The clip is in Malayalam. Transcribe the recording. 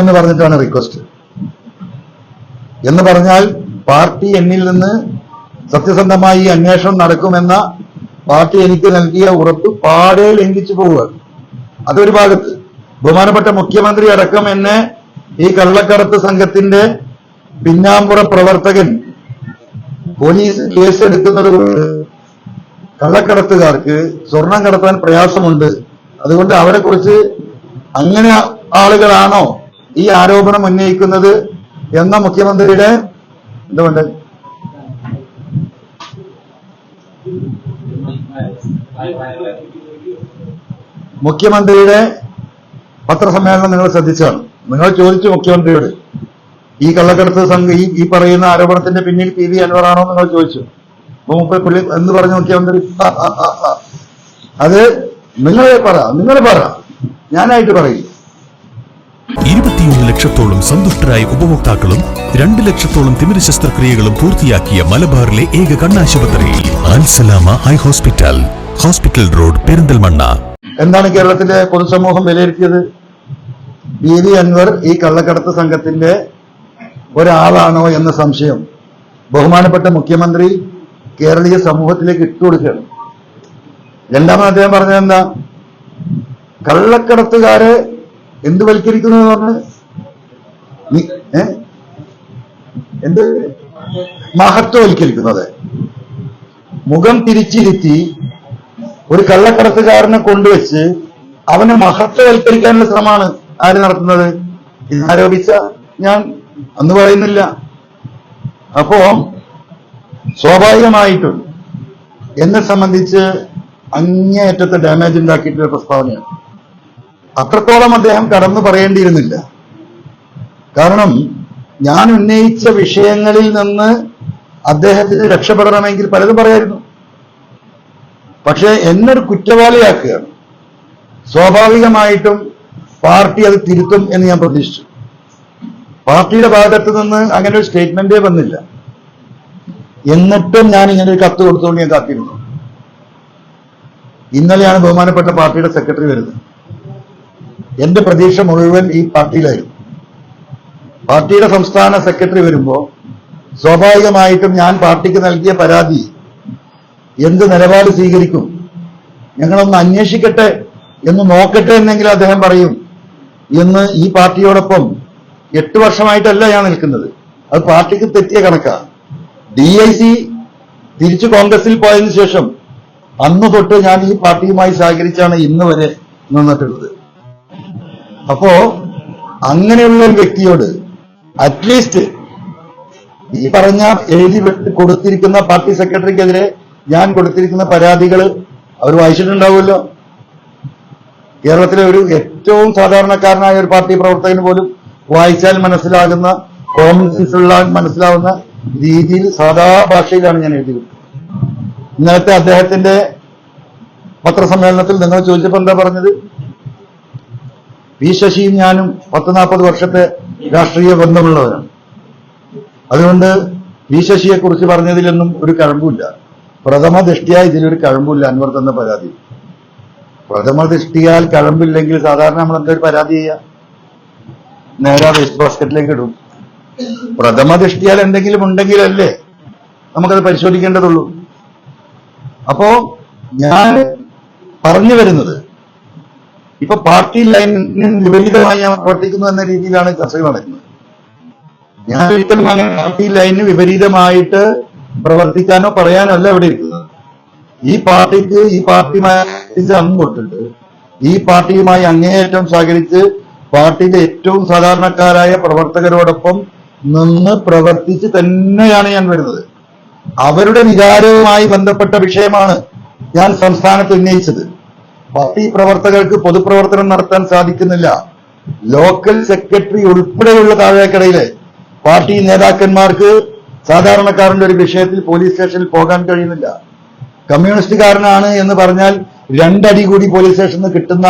എന്ന് പറഞ്ഞിട്ടാണ് റിക്വസ്റ്റ് എന്ന് പറഞ്ഞാൽ പാർട്ടി എന്നിൽ നിന്ന് സത്യസന്ധമായി അന്വേഷണം നടക്കുമെന്ന പാർട്ടി എനിക്ക് നൽകിയ ഉറപ്പ് പാടെ ലംഘിച്ചു പോവുക. അതൊരു ഭാഗത്ത് ബഹുമാനപ്പെട്ട മുഖ്യമന്ത്രി അടക്കം എന്നെ ഈ കള്ളക്കടത്ത് സംഘത്തിന്റെ പിന്നാമ്പുറ പ്രവർത്തകൻ പോലീസ് കേസെടുക്കുന്നത് കൊണ്ട് കള്ളക്കടത്തുകാർക്ക് സ്വർണം കടത്താൻ പ്രയാസമുണ്ട്. അതുകൊണ്ട് അവരെ കുറിച്ച് അങ്ങനെ ആളുകളാണോ ഈ ആരോപണം ഉന്നയിക്കുന്നത് എന്ന മുഖ്യമന്ത്രിയുടെ എന്തുകൊണ്ട് മുഖ്യമന്ത്രിയുടെ പത്രസമ്മേളനം നിങ്ങൾ ശ്രദ്ധിച്ചാണ് നിങ്ങൾ ചോദിച്ചു മുഖ്യമന്ത്രിയോട് ഈ കള്ളക്കടത്ത് സംഘം ഈ ഈ പറയുന്ന ആരോപണത്തിന്റെ പിന്നിൽ പി വി അൻവറാണോ നിങ്ങൾ ചോദിച്ചു. മുപ്പത് പുള്ളി എന്ന് പറഞ്ഞു മുഖ്യമന്ത്രി. അത് നിങ്ങളെ പറ നിങ്ങൾ പറ. ഞാനായിട്ട് പറയില്ല ഇരുപത്തിയൊന്ന് ലക്ഷത്തോളം സന്തുഷ്ടരായ ഉപഭോക്താക്കളും രണ്ട് ലക്ഷത്തോളം തിമിര ശസ്ത്രക്രിയകളും പൂർത്തിയാക്കിയ മലബാറിലെ ഏക കണ്ണാശുപത്രി. Al Salama eye hospital. Hospital road Perinthalmanna. എന്താണ് കേരളത്തിലെ പൊതുസമൂഹം വിലയിരുത്തിയത്? ബി വി അൻവർ ഈ കള്ളക്കടത്ത് സംഘത്തിന്റെ ഒരാളാണോ എന്ന സംശയം. ബഹുമാനപ്പെട്ട മുഖ്യമന്ത്രി കേരളീയ സമൂഹത്തിലേക്ക് ഇട്ടുകൊടുക്കുകയാണ് രണ്ടാമത് അദ്ദേഹം പറഞ്ഞത് എന്താ കള്ളക്കടത്തുകാരെ എന്ത് വൽക്കരിക്കുന്നു എന്ന് പറഞ്ഞ് നീ? എന്ത്? മഹത്വവൽക്കരിക്കുന്നത്. മുഖം തിരിച്ചിരുത്തി ഒരു കള്ളക്കടത്തുകാരനെ കൊണ്ടുവച്ച് അവനെ മഹത്വവൽക്കരിക്കാനുള്ള ശ്രമമാണ് ആര് നടത്തുന്നത്? ഇതാരോപിച്ച ഞാൻ അന്ന് പറയുന്നില്ല. അപ്പോ സ്വാഭാവികമായിട്ടും എന്നെ സംബന്ധിച്ച് അങ്ങേയറ്റത്തെ ഡാമേജ് ഉണ്ടാക്കിയിട്ടുള്ള പ്രസ്താവനയാണ്. അത്രത്തോളം അദ്ദേഹം കടന്നു പറയേണ്ടിയിരുന്നില്ല. കാരണം ഞാൻ ഉന്നയിച്ച വിഷയങ്ങളിൽ നിന്ന് അദ്ദേഹത്തിന് രക്ഷപ്പെടണമെങ്കിൽ പലതും പറയായിരുന്നു. പക്ഷേ എന്നൊരു കുറ്റവാളിയാക്കുകയാണ് സ്വാഭാവികമായിട്ടും പാർട്ടി അത് തിരുത്തും എന്ന് ഞാൻ പ്രതീക്ഷിച്ചു. പാർട്ടിയുടെ ഭാഗത്ത് നിന്ന് അങ്ങനെ ഒരു സ്റ്റേറ്റ്മെന്റേ വന്നില്ല. എന്നിട്ടും ഞാൻ ഇങ്ങനെ ഒരു കത്ത് കൊടുത്തുകൊണ്ട് ഞാൻ കാത്തിരുന്നു. ഇന്നലെയാണ് ബഹുമാനപ്പെട്ട പാർട്ടിയുടെ സെക്രട്ടറി വരുന്നത്. എന്റെ പ്രതീക്ഷ മുഴുവൻ ഈ പാർട്ടിയിലായിരുന്നു പാർട്ടിയുടെ സംസ്ഥാന സെക്രട്ടറി വരുമ്പോ സ്വാഭാവികമായിട്ടും ഞാൻ പാർട്ടിക്ക് നൽകിയ പരാതി എന്ത് നിലപാട് സ്വീകരിക്കും? ഞങ്ങളൊന്ന് അന്വേഷിക്കട്ടെ എന്ന് നോക്കട്ടെ എന്നെങ്കിലും അദ്ദേഹം പറയും. എന്ന് ഈ പാർട്ടിയോടൊപ്പം എട്ട് വർഷമായിട്ടല്ല ഞാൻ നിൽക്കുന്നത്. അത് പാർട്ടിക്ക് തെറ്റിയ കണക്കാണ് ഡി ഐ സി തിരിച്ചു കോൺഗ്രസിൽ പോയതിനു ശേഷം അന്ന് തൊട്ട് ഞാൻ ഈ പാർട്ടിയുമായി സഹകരിച്ചാണ് ഇന്ന് വരെ നിന്നിട്ടുള്ളത്. അപ്പോ അങ്ങനെയുള്ള ഒരു വ്യക്തിയോട് അറ്റ്ലീസ്റ്റ് ഈ പറഞ്ഞ എഴുതി കൊടുത്തിരിക്കുന്ന പാർട്ടി സെക്രട്ടറിക്കെതിരെ ഞാൻ കൊടുത്തിരിക്കുന്ന പരാതികൾ അവർ വായിച്ചിട്ടുണ്ടാവുമല്ലോ. കേരളത്തിലെ ഒരു ഏറ്റവും സാധാരണക്കാരനായ ഒരു പാർട്ടി പ്രവർത്തകന് പോലും വായിച്ചാൽ മനസ്സിലാകുന്ന കോമൺ ഉള്ള മനസ്സിലാവുന്ന രീതിയിൽ സാധാ ഭാഷയിലാണ് ഞാൻ എഴുതി ഇന്നലത്തെ അദ്ദേഹത്തിന്റെ പത്രസമ്മേളനത്തിൽ നിങ്ങൾ ചോദിച്ചപ്പോൾ എന്താ പറഞ്ഞത്? പി ശശിയും ഞാനും പത്ത് നാൽപ്പത് വർഷത്തെ രാഷ്ട്രീയ ബന്ധമുള്ളവരാണ്. അതുകൊണ്ട് പി ശശിയെ കുറിച്ച് പറഞ്ഞതിലൊന്നും ഒരു കഴമ്പില്ല പ്രഥമ ദൃഷ്ടിയാ ഇതിലൊരു കഴമ്പില്ല അൻവർ തന്ന പരാതി. പ്രഥമ ദൃഷ്ടിയാൽ കഴമ്പില്ലെങ്കിൽ സാധാരണ നമ്മൾ എന്തൊരു പരാതി ചെയ്യുക നേരെ വേസ്റ്റ് ബാസ്ക്കറ്റിലേക്ക് ഇടും. പ്രഥമ ദൃഷ്ടിയാൽ എന്തെങ്കിലും ഉണ്ടെങ്കിലല്ലേ നമുക്കത് പരിശോധിക്കേണ്ടതുള്ളൂ. അപ്പോ ഞാൻ പറഞ്ഞു വരുന്നത് ഇപ്പൊ പാർട്ടി ലൈനിന് വിപരീതമായി ഞാൻ പ്രവർത്തിക്കുന്നു എന്ന രീതിയിലാണ് ചർച്ചകൾ നടക്കുന്നത്. ഞാൻ ഒരിക്കലും പാർട്ടി ലൈനിന് വിപരീതമായിട്ട് പ്രവർത്തിക്കാനോ പറയാനോ അല്ല ഇവിടെ ഇരിക്കുന്നത്. ഈ പാർട്ടിക്ക് ഈ പാർട്ടിയുമായി അന്ന് തൊട്ടിട്ട് ഈ പാർട്ടിയുമായി അങ്ങേയറ്റം സഹകരിച്ച് പാർട്ടിയിലെ ഏറ്റവും സാധാരണക്കാരായ പ്രവർത്തകരോടൊപ്പം നിന്ന് പ്രവർത്തിച്ച് തന്നെയാണ് ഞാൻ വരുന്നത്. അവരുടെ വികാരവുമായി ബന്ധപ്പെട്ട വിഷയമാണ് ഞാൻ സംസ്ഥാനത്ത് ഉന്നയിച്ചത്. പാർട്ടി പ്രവർത്തകർക്ക് പൊതുപ്രവർത്തനം നടത്താൻ സാധിക്കുന്നില്ല. ലോക്കൽ സെക്രട്ടറി ഉൾപ്പെടെയുള്ള താഴേക്കടയിലെ പാർട്ടി നേതാക്കന്മാർക്ക് സാധാരണക്കാരന്റെ ഒരു വിഷയത്തിൽ പോലീസ് സ്റ്റേഷനിൽ പോകാൻ കഴിയുന്നില്ല. കമ്മ്യൂണിസ്റ്റുകാരനാണ് എന്ന് പറഞ്ഞാൽ രണ്ടടി കൂടി പോലീസ് സ്റ്റേഷനിൽ കിട്ടുന്ന